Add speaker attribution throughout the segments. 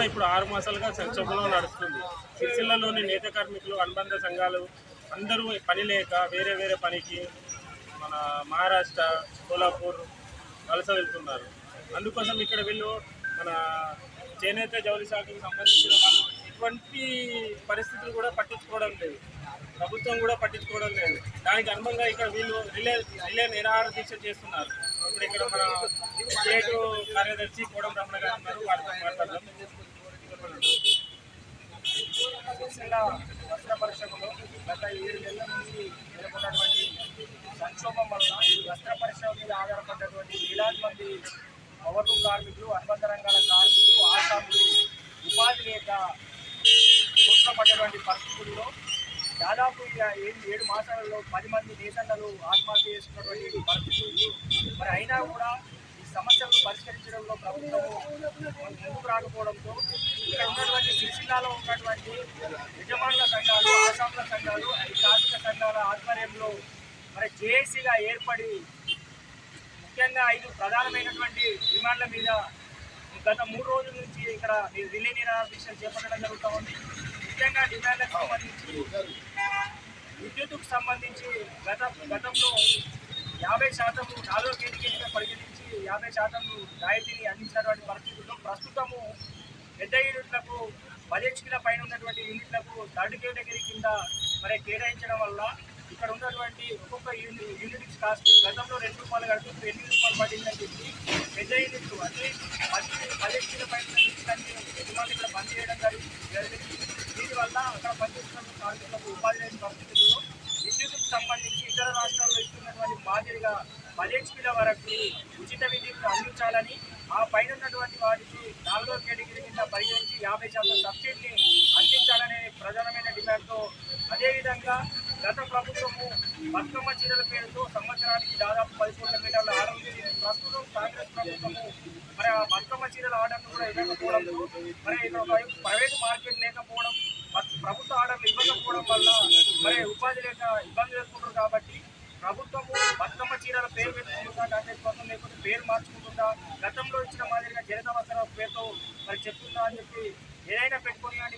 Speaker 1: ఉద్యమం ఇప్పుడు ఆరు మాసాలుగా సంక్షోభంలో నడుస్తుంది. సిరిసిల్లలోని నేత కార్మికులు అనుబంధ సంఘాలు అందరూ పని లేక వేరే వేరే పనికి మన మహారాష్ట్ర కోలాపూర్ వలస వెళ్తున్నారు. అందుకోసం ఇక్కడ వీళ్ళు మన చేనేత జౌలి శాఖకు సంబంధించిన ఇటువంటి ఎటువంటి పరిస్థితులు కూడా పట్టించుకోవడం లేదు. ప్రభుత్వం కూడా పట్టించుకోవడం లేదు. దానికి అనుబంధంగా ఇక్కడ వీళ్ళు రిలే రిలే నిరాహార దీక్ష చేస్తున్నారు. ఇప్పుడు ఇక్కడ మన స్టేట్ కార్యదర్శి కోడం రమణ గారు ఉన్నారు. వారితో మాట్లాడదాం.
Speaker 2: జిల్లా వస్త్ర పరిశ్రమలో గత ఏడు నెలల నుంచి నెలకొన్నటువంటి సంక్షోభం వలన ఈ వస్త్ర పరిశ్రమ మీద ఆధారపడ్డటువంటి వేలాది మంది పౌరు కార్మికులు అనుబంధ రంగాల కార్మికులు ఆసాములు ఉపాధి లేక పడ్డటువంటి పరిస్థితుల్లో దాదాపు ఇక ఏడు ఏడు మాసాలలో పది మంది నేతన్నలు ఆత్మహత్య చేసుకున్నటువంటి పరిస్థితులు. మరి అయినా కూడా సమస్యలను పరిష్కరించడంలో ప్రభుత్వము ముందుకు రాకపోవడంతో ఇక్కడ ఉన్నటువంటి సిరిసిల్లాలో ఉన్నటువంటి యజమానుల సంఘాలు ఆసాముల సంఘాలు ఈ కార్మిక సంఘాల ఆధ్వర్యంలో మరి జేఏసీగా ఏర్పడి ముఖ్యంగా ఐదు ప్రధానమైనటువంటి డిమాండ్ల మీద గత మూడు రోజుల నుంచి ఇక్కడ రిలే నిరాదీక్షలు చేపట్టడం జరుగుతూ ఉంది. ముఖ్యంగా డిమాండ్లకు సంబంధించి విద్యుత్కు సంబంధించి గత గతంలో యాభై శాతం నాలుగో కేటగిరీగా పరిగణించి యాభై శాతం రాయితీని అందించినటువంటి పరిస్థితుల్లో ప్రస్తుతము పెద్ద యూనిట్లకు పది హెచ్పీల పైన ఉన్నటువంటి యూనిట్లకు థర్డ్ కేటగిరీ కింద మరి కేటాయించడం వల్ల ఇక్కడ ఉన్నటువంటి ఒక్కొక్క యూనిట్ యూనిట్ కాస్ట్ గతంలో రెండు రూపాయలు కడుతూ ఎనిమిది రూపాయలు పడిందని చెప్పి పెద్ద యూనిట్లు అంటే పది పది హెచ్పీల పైన ఉన్న యూనిట్లన్నీ యజమానులు ఇక్కడ బంద్ చేయడం జరిగింది. దీనివల్ల అక్కడ పనిచేస్తున్న కార్మికులకు ఉపాధి లేని పరిస్థితుల్లో విద్యుత్కు సంబంధించి ఇతర రాష్ట్రాల్లో ఇస్తున్నటువంటి మాదిరిగా పది వరకు ఉచిత విద్యుత్ అందించాలని ఆ పైన ఉన్నటువంటి వాటికి నాలుగో కేటగిరీ కింద పరిగణించి యాభై శాతం సబ్సిడీని అందించాలనే ప్రధానమైన డిమాండ్తో అదేవిధంగా గత ప్రభుత్వము బతుకమ్మ చీరల పేరుతో సంవత్సరానికి దాదాపు పది కోట్ల మీటర్ల ఆర్డర్ ప్రస్తుతం కాంగ్రెస్ ప్రభుత్వము మరి ఆ బతుకమ్మ చీరల ఆర్డర్ను కూడా ఇవ్వకపోవడంతో మరి ప్రైవేట్ మార్కెట్ లేకపోవడం ప్రభుత్వ ఆర్డర్లు ఇవ్వకపోవడం వల్ల మరి ఉపాధి లేక ఇబ్బంది చేసుకుంటారు కాబట్టి ప్రభుత్వము బతుకమ్మ చీరల పేరు పెట్టుకుంటుందా కాంగ్రెస్ కోసం లేకపోతే పేరు మార్చుకుంటుందా? గతంలో ఇచ్చిన మాదిరిగా జనతా వసరా పేరుతో మరి చెప్తుందా అని చెప్పి ఏదైనా పెట్టుకొని కానీ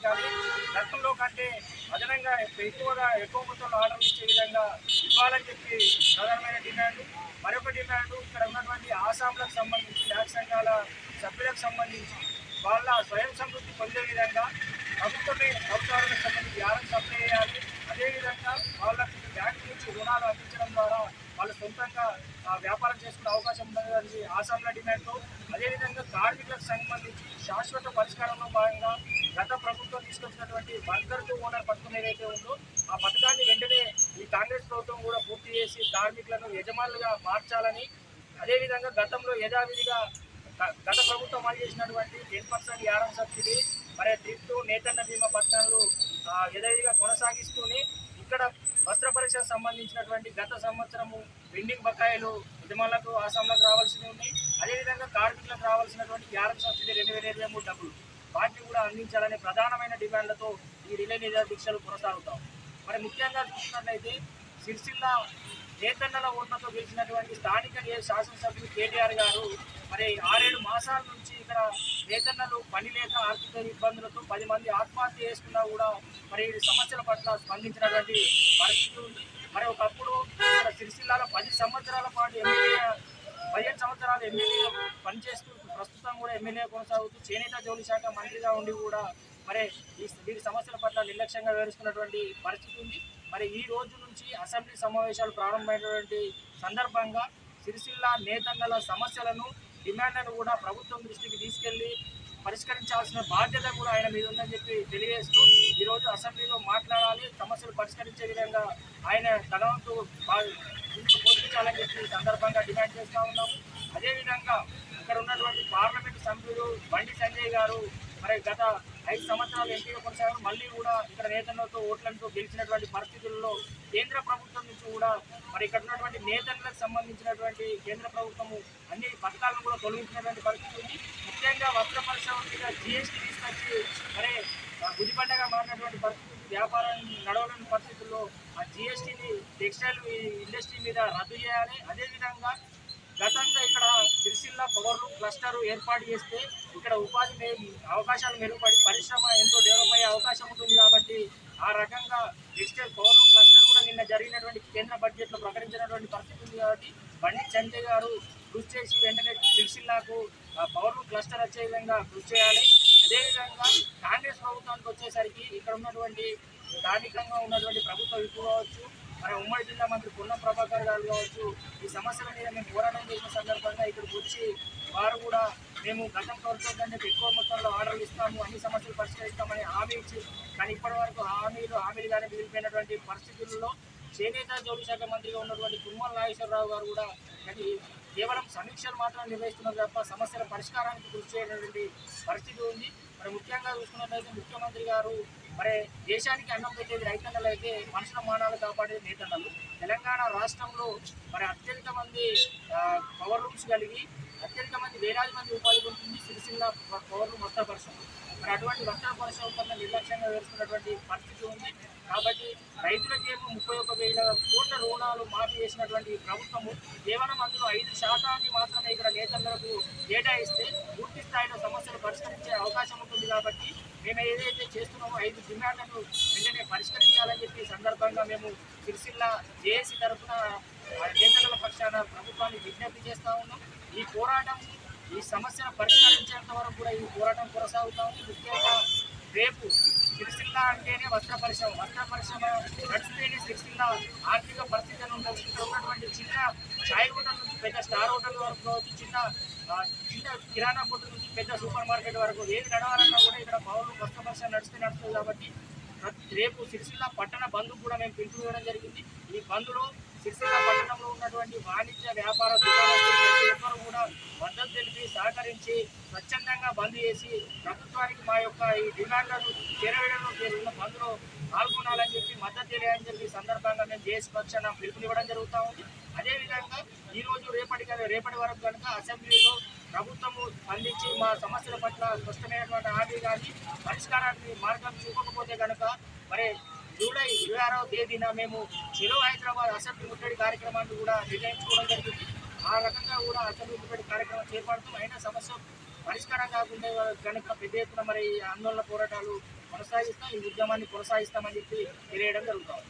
Speaker 2: గతంలో కంటే అదనంగా ఎక్కువగా ఎక్కువ మొత్తంలో ఆర్డర్ ఇచ్చే విధంగా ఇవ్వాలని చెప్పి ప్రధానమైన డిమాండ్. మరొక డిమాండ్ ఇక్కడ ఉన్నటువంటి ఆసాంలకు సంబంధించి బ్యాంక్ సంఘాల సభ్యులకు సంబంధించి వాళ్ళ స్వయం సమృద్ధి పొందే విధంగా ప్రభుత్వమే ప్రభుత్వాలకు సంబంధించి యారం సప్లై చేయాలి అదేవిధంగా వాళ్ళకి బ్యాంకు నుంచి రుణాలు అందించడం ద్వారా వాళ్ళు సొంతంగా ఆ, వ్యాపారం చేసుకునే అవకాశం ఉందని ఆసాంల డిమాండ్తో అదేవిధంగా కార్మికులకు సంబంధించి శాశ్వత పరిష్కారంలో భాగంగా గత ప్రభుత్వం తీసుకొచ్చినటువంటి వర్కర్ టు ఓనర్ పథకం ఏదైతే ఉందో ఆ పథకాన్ని వెంటనే ఈ కాంగ్రెస్ ప్రభుత్వం కూడా పూర్తి చేసి కార్మికులను యజమానులుగా మార్చాలని అదేవిధంగా గతంలో యథావిధిగా గ- గత ప్రభుత్వం అమలు చేసినటువంటి టెన్ పర్సెంట్ యారం సబ్సిడీ మరి డ్రిఫ్ట్ నేతన్న బీమా పథకాలు యథావిధిగా కొనసాగిస్తూనే ఇక్కడ వస్త్ర పరీక్షకు సంబంధించినటువంటి గత సంవత్సరము పెండింగ్ బకాయిలు ఉద్యమాలకు ఆసాంలకు రావాల్సినవి ఉన్నాయి. అదేవిధంగా కార్మికులకు రావాల్సినటువంటి గ్యారెంట్ సబ్సిడీ రెండు వేల ఇరవై మూడు డబ్బులు. వాటిని కూడా అందించాలనే ప్రధానమైన డిమాండ్లతో ఈ రిలే నిధుల దీక్షలు కొనసాగుతాం. మరి ముఖ్యంగా చూసినట్లయితే సిరిసిల్ల నేతన్నల ఓట్లతో గెలిచినటువంటి స్థానిక శాసనసభ్యులు కేటీఆర్ గారు మరి ఆరేడు మాసాల నుంచి ఇక్కడ నేతన్నలు పని లేక ఆర్థిక ఇబ్బందులతో పది మంది ఆత్మహత్య చేసుకున్నా కూడా మరి సమస్యల పట్ల స్పందించినటువంటి పరిస్థితి ఉంది. మరి ఒకప్పుడు సిరిసిల్లాలో పది సంవత్సరాల పాటు ఎమ్మెల్యే పదిహేను సంవత్సరాలు ఎమ్మెల్యే పనిచేస్తూ ప్రస్తుతం కూడా ఎమ్మెల్యే కొనసాగుతూ చేనేత జౌలి శాఖ మంత్రిగా ఉండి కూడా మరి ఈ వీరి సమస్యల పట్ల నిర్లక్ష్యంగా వివరిస్తున్నటువంటి పరిస్థితి ఉంది. మరి ఈ రోజు నుంచి అసెంబ్లీ సమావేశాలు ప్రారంభమైనటువంటి సందర్భంగా సిరిసిల్ల నేతంగల సమస్యలను డిమాండ్లను కూడా ప్రభుత్వం దృష్టికి తీసుకెళ్ళి పరిష్కరించాల్సిన బాధ్యత కూడా ఆయన మీద ఉందని చెప్పి తెలియజేస్తూ ఈరోజు అసెంబ్లీలో మాట్లాడాలి సమస్యలు పరిష్కరించే విధంగా ఆయన తన వంతు పోషించాలని చెప్పి సందర్భంగా డిమాండ్ చేస్తూ ఉన్నాము. అదేవిధంగా ఇక్కడ ఉన్నటువంటి పార్లమెంట్ సభ్యులు బండి సంజయ్ గారు మరి గత ఐదు సంవత్సరాలు ఎంపీగా కొనసాగారు. మళ్ళీ కూడా ఇక్కడ నేతలతో ఓట్లతో గెలిచినటువంటి పరిస్థితుల్లో కేంద్ర ప్రభుత్వం నుంచి కూడా మరి ఇక్కడ ఉన్నటువంటి నేతలకు సంబంధించినటువంటి కేంద్ర ప్రభుత్వము అన్ని పథకాలను కూడా తొలగించినటువంటి పరిస్థితి ఉంది. పరిశ్రమగా వస్త్ర పరిశ్రమ మీద జిఎస్టీ తీసుకొచ్చి మరి గుడి పండగ మారినటువంటి పరిస్థితులు వ్యాపారాన్ని వ్యాపారం నడవలేని పరిస్థితుల్లో ఆ జిఎస్టీని టెక్స్టైల్ ఇండస్ట్రీ మీద రద్దు చేయాలి. అదేవిధంగా గతంగా ఇక్కడ సిరిసిల్ల పవర్లు క్లస్టర్ ఏర్పాటు చేస్తే ఇక్కడ ఉపాధి అవకాశాలు మెరుగుపడి పరిశ్రమ ఎంతో డెవలప్ అయ్యే అవకాశం ఉంటుంది కాబట్టి ఆ రకంగా టెక్స్టైల్ పవర్లు క్లస్టర్ కూడా నిన్న జరిగినటువంటి కేంద్ర బడ్జెట్లో ప్రకటించినటువంటి పరిస్థితి ఉంది కాబట్టి బండి చంద్ర గారు కృషి చేసి వెంటనే సిరిసిల్లాకు పవర్లు క్లస్టర్ వచ్చే విధంగా కృషి చేయాలి. అదేవిధంగా కాంగ్రెస్ ప్రభుత్వానికి వచ్చేసరికి ఇక్కడ ఉన్నటువంటి స్థానికంగా ఉన్నటువంటి ప్రభుత్వ విప్పు కావచ్చు మన ఉమ్మడి జిల్లా మంత్రి పొన్నం ప్రభాకర్ గారు కావచ్చు ఈ సమస్యల మీద మేము పోరాటం చేసిన సందర్భంగా ఇక్కడికి వచ్చి వారు కూడా మేము గతం ప్రభుత్వం కంటే ఎక్కువ మొత్తంలో ఆర్డర్లు ఇస్తాము అన్ని సమస్యలు పరిష్కరిస్తామని హామీ ఇచ్చి కానీ ఇప్పటి వరకు హామీలు హామీలుగానే మిగిలిపోయినటువంటి పరిస్థితుల్లో చేనేత జౌళి శాఖ మంత్రిగా ఉన్నటువంటి తుమ్మల నాగేశ్వరరావు గారు కూడా కేవలం సమీక్షలు మాత్రం నిర్వహిస్తున్నారు తప్ప సమస్యల పరిష్కారానికి కృషి చేయనటువంటి పరిస్థితి ఉంది. మరి ముఖ్యంగా చూసుకున్నట్లయితే ముఖ్యమంత్రి గారు మరి దేశానికి అన్నం పెట్టేది రైతన్నలు అయితే మనుషుల మానాలు కాపాడేది నేతన్నలు. తెలంగాణ రాష్ట్రంలో మరి అత్యధిక మంది పవర్ రూమ్స్ కలిగి అత్యధిక మంది వేలాది మంది ఉపాధి పొందుతుంది సిరిసిల్ల పవర్ రూమ్ వస్త్ర పరిశ్రమ మరి అటువంటి వస్త్ర పరిశ్రమ నిర్లక్ష్యంగా వేసుకున్నటువంటి పరిస్థితి ఉంది. కాబట్టి రైతులకేమో ముప్పై ఒక వేల కోట్ల రుణాలు మాఫీ చేసినటువంటి ప్రభుత్వము కేవలం అందులో ఐదు శాతాన్ని మాత్రమే ఇక్కడ నేతలకు కేటాయిస్తే పూర్తి స్థాయిలో సమస్యలు పరిష్కరించే అవకాశం ఉంటుంది కాబట్టి మేము ఏదైతే చేస్తున్నామో ఐదు డిమాండ్లను వెంటనే పరిష్కరించాలని చెప్పి సందర్భంగా మేము సిరిసిల్ల జేఏసీ తరఫున నేతల పక్షాన ప్రభుత్వాన్ని విజ్ఞప్తి చేస్తా ఉన్నాం. ఈ పోరాటం ఈ సమస్యను పరిష్కరించేంత వరకు కూడా ఈ పోరాటం కొనసాగుతా ఉంది. ముఖ్యంగా రేపు సిరిసిల్ల అంటేనే వస్త్ర పరిశ్రమ వస్త్ర పరిశ్రమ నడిస్తేనే సిరిసిల్ల ఆర్థిక పరిస్థితి అని ఉంటుంది. ఇక్కడ ఉన్నటువంటి చిన్న ఛాయ్ హోటల్ నుంచి పెద్ద స్టార్ హోటల్ వరకు కావచ్చు చిన్న చిన్న కిరాణా కొట్టు నుంచి పెద్ద సూపర్ మార్కెట్ వరకు ఏది నడవాలన్నా కూడా ఇక్కడ పౌరులు వస్త్ర పరిశ్రమ నడిస్తే నడుస్తుంది కాబట్టి రేపు సిరిసిల్ల పట్టణ బంధు కూడా మేము పిలుపునివ్వడం జరిగింది. ఈ బంధులో సిరిసిల్ల పట్టణంలో ఉన్నటువంటి వాణిజ్య వ్యాపార దుకాణాలు మద్దతు సహకరించి స్వచ్ఛందంగా బంద్ చేసి ప్రభుత్వానికి మా యొక్క ఈ డిమాండ్లను చేరవేయడంలో చేస్తున్న బంద్లో పాల్గొనాలని చెప్పి మద్దతు తెలియాలని చెప్పి సందర్భంగా మేము జేఏసీ పక్షాన పిలుపునివ్వడం జరుగుతూ ఉంది. అదేవిధంగా ఈరోజు రేపటి రేపటి వరకు కనుక అసెంబ్లీలో ప్రభుత్వము స్పందించి మా సమస్యల పట్ల స్పష్టమైనటువంటి హామీ కానీ పరిష్కారానికి మార్గం చూపకపోతే కనుక మరి జూలై ఇరవై ఆరవ తేదీన మేము చెలో హైదరాబాద్ అసెంబ్లీ ముట్టడి కార్యక్రమాన్ని కూడా నిర్ణయించుకోవడం జరిగింది. ఆ రకంగా కూడా అసెంబ్లీ కార్యక్రమాలు కార్యక్రమం చేపడుతూ అయినా సమస్య పరిష్కారం కాకుండా కనుక పెద్ద ఎత్తున మరి ఆందోళన పోరాటాలు కొనసాగిస్తాం ఈ ఉద్యమాన్ని కొనసాగిస్తామని చెప్పి తెలియడం జరుగుతుంది